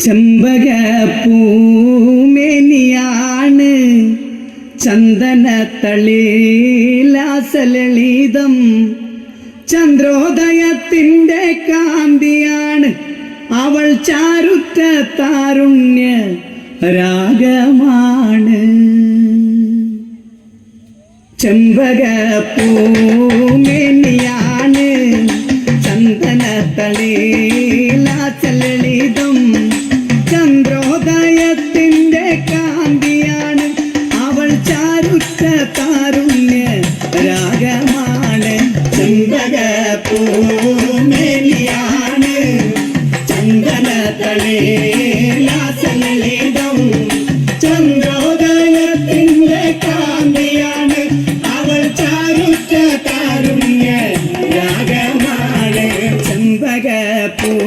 ചെമ്പകപ്പൂമേനിയാണ് ചന്ദനത്തളിലാസലളിതം. ചന്ദ്രോദയത്തിന്റെ കാന്തിയാണ് അവൾ ചാരുത്ത താരുണ്യ രാഗമാണ്. ചെമ്പകപ്പൂമേനിയാണ് ചന്ദനത്തളിലാസലളിതം ചാരുറ്റ താരുണ്യ രാഗമാണ് ചെമ്പകപ്പൂമേനിയാണ് ചന്ദനത്തളിലാസലളിതം ചന്ദ്രോദയത്തിന്റെ കാന്തിയാണ് അവൾ ചെമ്പകപ്പൂമേനിയാണ്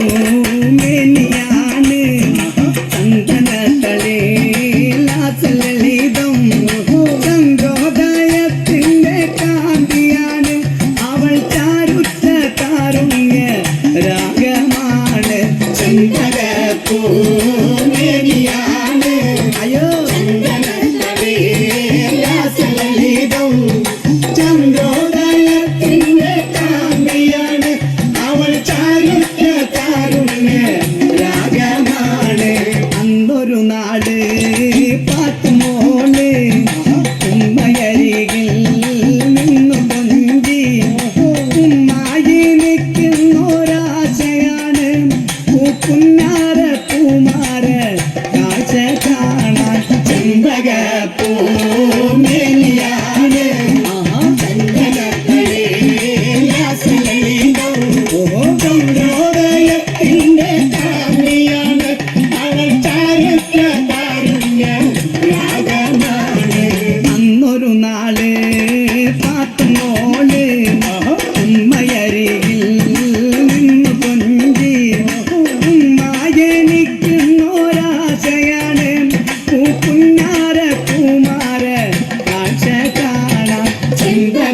பாட்டு மோனே.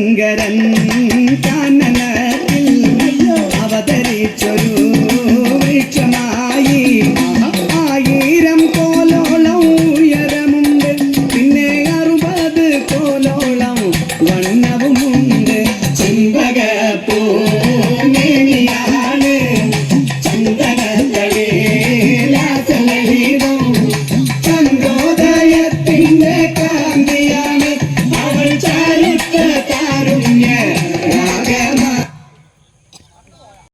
ശങ്കരൻ കാനനത്തിൽ അവതരിച്ചൊരു